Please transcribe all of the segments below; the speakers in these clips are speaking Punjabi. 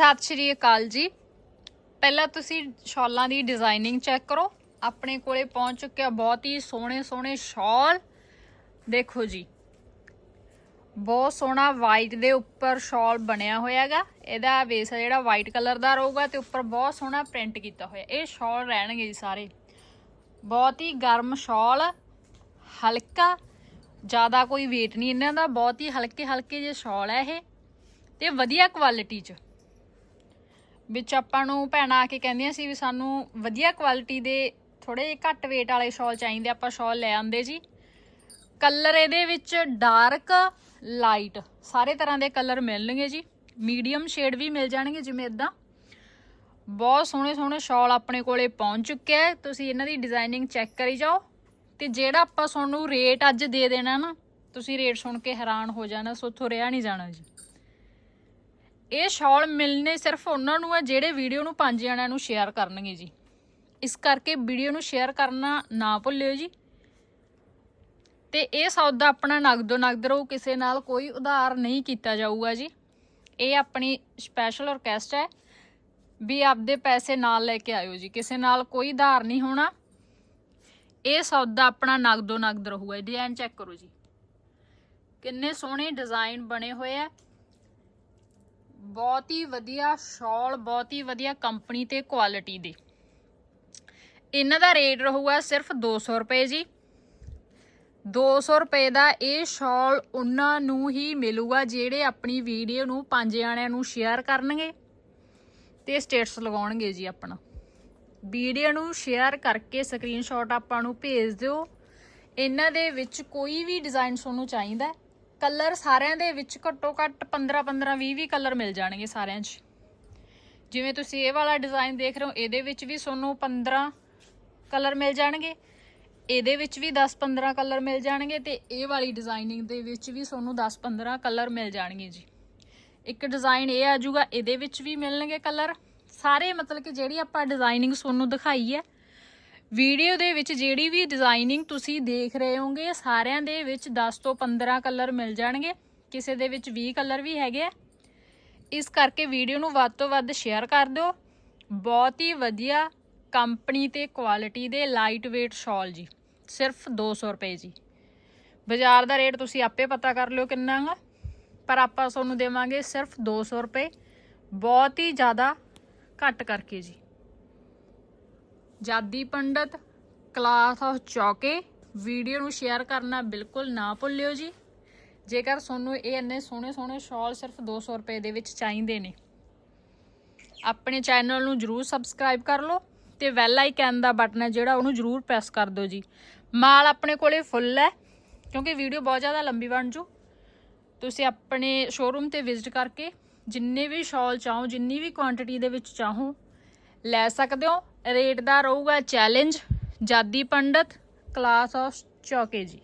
ਸਤਿ ਸ਼੍ਰੀ ਅਕਾਲ ਜੀ। ਪਹਿਲਾਂ ਤੁਸੀਂ ਸ਼ਾਲਾਂ ਦੀ ਡਿਜ਼ਾਈਨਿੰਗ ਚੈੱਕ ਕਰੋ। ਆਪਣੇ ਕੋਲੇ ਪਹੁੰਚ ਚੁੱਕਿਆ ਬਹੁਤ ਹੀ ਸੋਹਣੇ ਸੋਹਣੇ ਸ਼ਾਲ। ਦੇਖੋ ਜੀ, ਬਹੁਤ ਸੋਹਣਾ ਵਾਈਟ ਦੇ ਉੱਪਰ ਸ਼ਾਲ ਬਣਿਆ ਹੋਇਆ ਹੈਗਾ। ਇਹਦਾ ਬੇਸ ਜਿਹੜਾ ਵਾਈਟ ਕਲਰ ਦਾ ਰਹੂਗਾ ਤੇ ਉੱਪਰ ਬਹੁਤ ਸੋਹਣਾ ਪ੍ਰਿੰਟ ਕੀਤਾ ਹੋਇਆ। ਇਹ ਸ਼ਾਲ ਰਹਿਣਗੇ ਜੀ ਸਾਰੇ। ਬਹੁਤ ਹੀ ਗਰਮ ਸ਼ਾਲ, ਹਲਕਾ, ਜ਼ਿਆਦਾ ਕੋਈ weight ਨਹੀਂ ਇਹਨਾਂ ਦਾ। ਬਹੁਤ ਹੀ ਹਲਕੇ ਹਲਕੇ ਜਿਹੇ ਸ਼ਾਲ ਹੈ ਇਹ। ਤੇ ਵਧੀਆ ਕੁਆਲਿਟੀ ਚ। ਵਿੱਚ ਆਪਾਂ ਨੂੰ ਭੈਣਾਂ ਆ ਕੇ ਕਹਿੰਦੀਆਂ ਸੀ ਵੀ ਸਾਨੂੰ ਵਧੀਆ ਕੁਆਲਿਟੀ ਦੇ ਥੋੜੇ ਜਿਹੇ ਘੱਟ weight ਵਾਲੇ ਸ਼ਾਲ ਚਾਹੀਦੇ, ਆਪਾਂ ਸ਼ਾਲ ਲੈ ਆਂਦੇ ਜੀ। ਕਲਰ ਇਹਦੇ ਵਿੱਚ ਡਾਰਕ ਲਾਈਟ ਸਾਰੇ ਤਰ੍ਹਾਂ ਦੇ ਕਲਰ ਮਿਲਣਗੇ ਜੀ। ਮੀਡੀਅਮ ਸ਼ੇਡ ਵੀ ਮਿਲ ਜਾਣਗੇ ਜਿਵੇਂ ਇਦਾਂ। ਬਹੁਤ ਸੋਹਣੇ ਸੋਹਣੇ ਸ਼ਾਲ ਆਪਣੇ ਕੋਲੇ ਪਹੁੰਚ ਚੁੱਕਿਆ ਆ। ਤੁਸੀਂ ਇਹਨਾਂ ਦੀ ਡਿਜ਼ਾਈਨਿੰਗ ਚੈੱਕ ਕਰੀ ਜਾਓ। ਤੇ ਜਿਹੜਾ ਆਪਾਂ ਤੁਹਾਨੂੰ ਰੇਟ ਅੱਜ ਦੇ ਦੇਣਾ ਨਾ, ਤੁਸੀਂ ਰੇਟ ਸੁਣ ਕੇ ਹੈਰਾਨ ਹੋ ਜਾਣਾ ਸੋਥੋਂ ਰਿਆ ਨਹੀਂ ਜਾਣਾ ਜੀ। ਇਹ ਸ਼ਾਲ ਮਿਲਨੇ ਸਿਰਫ ਉਹਨਾਂ ਨੂੰ ਹੈ ਜਿਹੜੇ ਵੀਡੀਓ ਨੂੰ ਪੰਜ ਜਣਿਆਂ ਨੂੰ ਸ਼ੇਅਰ ਕਰਨਗੇ ਜੀ। ਇਸ ਕਰਕੇ ਵੀਡੀਓ ਨੂੰ ਸ਼ੇਅਰ ਕਰਨਾ ਨਾ ਭੁੱਲਿਓ ਜੀ। ਤੇ ਇਹ ਸੌਦਾ ਆਪਣਾ ਨਗਦੋ ਨਗਦ ਰਹੂ, ਕਿਸੇ ਨਾਲ ਕੋਈ ਉਧਾਰ ਨਹੀਂ ਕੀਤਾ ਜਾਊਗਾ ਜੀ। ਇਹ ਆਪਣੀ ਸਪੈਸ਼ਲ ਰਿਕਵੈਸਟ ਹੈ ਵੀ ਆਪਦੇ ਪੈਸੇ ਨਾਲ ਲੈ ਕੇ ਆਇਓ ਜੀ। ਕਿਸੇ ਨਾਲ ਕੋਈ ਉਧਾਰ ਨਹੀਂ ਹੋਣਾ। ਇਹ ਸੌਦਾ ਆਪਣਾ ਨਗਦੋ ਨਗਦ ਰਹੂਗਾ। ਡਿਜ਼ਾਈਨ ਚੈੱਕ ਕਰੋ ਜੀ। ਕਿੰਨੇ ਸੋਹਣੇ ਡਿਜ਼ਾਈਨ ਬਣੇ ਹੋਏ ਆ। ਬਹੁਤ ਹੀ ਵਧੀਆ ਸ਼ਾਲ, ਬਹੁਤ ਹੀ ਵਧੀਆ ਕੰਪਨੀ ਤੇ ਕੁਆਲਿਟੀ ਦੇ। ਇਹਨਾਂ ਦਾ ਰੇਟ ਰਹੂਗਾ ਸਿਰਫ 200 ਰੁਪਏ ਜੀ। 200 ਰੁਪਏ ਦਾ ਇਹ ਸ਼ਾਲ ਉਹਨਾਂ ਨੂੰ ਹੀ ਮਿਲੂਗਾ, ਜਿਹੜੇ ਆਪਣੀ ਵੀਡੀਓ ਨੂੰ ਪੰਜ ਜਣਿਆਂ ਨੂੰ ਸ਼ੇਅਰ ਕਰਨਗੇ ਤੇ ਸਟੇਟਸ ਲਗਾਉਣਗੇ ਜੀ ਆਪਣਾ। ਵੀਡੀਓ ਨੂੰ ਸ਼ੇਅਰ ਕਰਕੇ ਸਕਰੀਨਸ਼ਾਟ ਆਪਾਂ ਨੂੰ ਭੇਜ ਦਿਓ। ਇਹਨਾਂ ਦੇ ਵਿੱਚ ਕੋਈ ਵੀ ਡਿਜ਼ਾਈਨ ਤੁਹਾਨੂੰ ਚਾਹੀਦਾ ਕਲਰ ਸਾਰਿਆਂ ਦੇ ਵਿੱਚ ਘੱਟੋ ਘੱਟ 15 15 20 20 ਕਲਰ ਮਿਲ ਜਾਣਗੇ ਸਾਰਿਆਂ 'ਚ। ਜਿਵੇਂ ਤੁਸੀਂ ਇਹ ਵਾਲਾ ਡਿਜ਼ਾਈਨ ਦੇਖ ਰਹੇ ਹੋ, ਇਹਦੇ ਵਿੱਚ ਵੀ ਤੁਹਾਨੂੰ 15 ਕਲਰ ਮਿਲ ਜਾਣਗੇ। ਇਹਦੇ ਵਿੱਚ ਵੀ 10 15 ਕਲਰ ਮਿਲ ਜਾਣਗੇ ਤੇ ਇਹ ਵਾਲੀ ਡਿਜ਼ਾਈਨਿੰਗ ਦੇ ਵਿੱਚ ਵੀ ਤੁਹਾਨੂੰ 10 15 ਕਲਰ ਮਿਲ ਜਾਣਗੇ ਜੀ। ਇੱਕ ਡਿਜ਼ਾਈਨ ਇਹ ਆ ਜਾਊਗਾ, ਇਹਦੇ ਵਿੱਚ ਵੀ ਮਿਲਣਗੇ ਕਲਰ। ਸਾਰੇ ਮਤਲਬ ਕਿ ਜਿਹੜੀ ਆਪਾਂ ਡਿਜ਼ਾਈਨਿੰਗ ਤੁਹਾਨੂੰ ਦਿਖਾਈ ਹੈ ਵੀਡੀਓ ਦੇ ਵਿੱਚ ਜਿਹੜੀ ਵੀ ਡਿਜ਼ਾਈਨਿੰਗ ਤੁਸੀਂ ਦੇਖ ਰਹੇ ਹੋਗੇ ਸਾਰਿਆਂ ਦੇ ਵਿੱਚ 10 ਤੋਂ 15 ਕਲਰ ਮਿਲ ਜਾਣਗੇ। ਕਿਸੇ ਦੇ ਵਿੱਚ 20 ਕਲਰ ਵੀ ਹੈਗੇ ਆ। ਇਸ ਕਰਕੇ ਵੀਡੀਓ ਨੂੰ ਵੱਧ ਤੋਂ ਵੱਧ ਸ਼ੇਅਰ ਕਰ ਦਿਓ। ਬਹੁਤ ਹੀ ਵਧੀਆ ਕੰਪਨੀ ਤੇ ਕੁਆਲਿਟੀ ਦੇ ਲਾਈਟ weight ਸ਼ਾਲ ਜੀ। ਸਿਰਫ 200 ਰੁਪਏ ਜੀ। ਬਾਜ਼ਾਰ ਦਾ ਰੇਟ ਤੁਸੀਂ ਆਪੇ ਪਤਾ ਕਰ ਲਿਓ ਕਿੰਨਾ ਗਾ। ਪਰ ਆਪਾਂ ਤੁਹਾਨੂੰ ਦੇਵਾਂਗੇ ਸਿਰਫ 200 ਰੁਪਏ। ਬਹੁਤ ਹੀ ਜ਼ਿਆਦਾ ਘੱਟ ਕਰਕੇ ਜੀ। ਜਾਦੀ ਪੰਡਤ ਕਲਾਸ ਆਫ ਚੌਕੇ ਵੀਡੀਓ ਨੂੰ ਸ਼ੇਅਰ ਕਰਨਾ ਬਿਲਕੁਲ ਨਾ ਭੁੱਲਿਓ ਜੀ। ਜੇਕਰ ਤੁਹਾਨੂੰ ਇਹ ਇੰਨੇ ਸੋਹਣੇ ਸੋਹਣੇ ਸ਼ਾਲ ਸਿਰਫ 200 ਰੁਪਏ ਦੇ ਵਿੱਚ ਚਾਹੀਦੇ ਨੇ, ਆਪਣੇ ਚੈਨਲ ਨੂੰ ਜਰੂਰ ਸਬਸਕ੍ਰਾਈਬ ਕਰ ਲਓ ਤੇ ਬੈਲ ਆਈਕਨ ਦਾ ਬਟਨ ਹੈ ਜਿਹੜਾ ਉਹਨੂੰ ਜਰੂਰ ਪ੍ਰੈਸ ਕਰ ਦਿਓ ਜੀ। ਮਾਲ ਆਪਣੇ ਕੋਲੇ ਫੁੱਲ ਹੈ, ਕਿਉਂਕਿ ਵੀਡੀਓ ਬਹੁਤ ਜ਼ਿਆਦਾ ਲੰਬੀ ਬਣ ਜੂ। ਤੁਸੀਂ ਆਪਣੇ ਸ਼ੋਰੂਮ ਤੇ ਵਿਜ਼ਿਟ ਕਰਕੇ ਜਿੰਨੇ ਵੀ ਸ਼ਾਲ ਚਾਹੋ, ਜਿੰਨੀ ਵੀ ਕੁਆਂਟੀਟੀ ਦੇ ਵਿੱਚ ਚਾਹੋ ਲੈ ਸਕਦੇ ਹੋ। ਰੇਟ ਦਾ ਰਹੂਗਾ ਚੈਲੰਜ ਜਾਦੀ ਪੰਡਤ ਕਲਾਸ ਆਫ ਚੌਕੇ ਜੀ।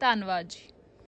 ਧੰਨਵਾਦ ਜੀ।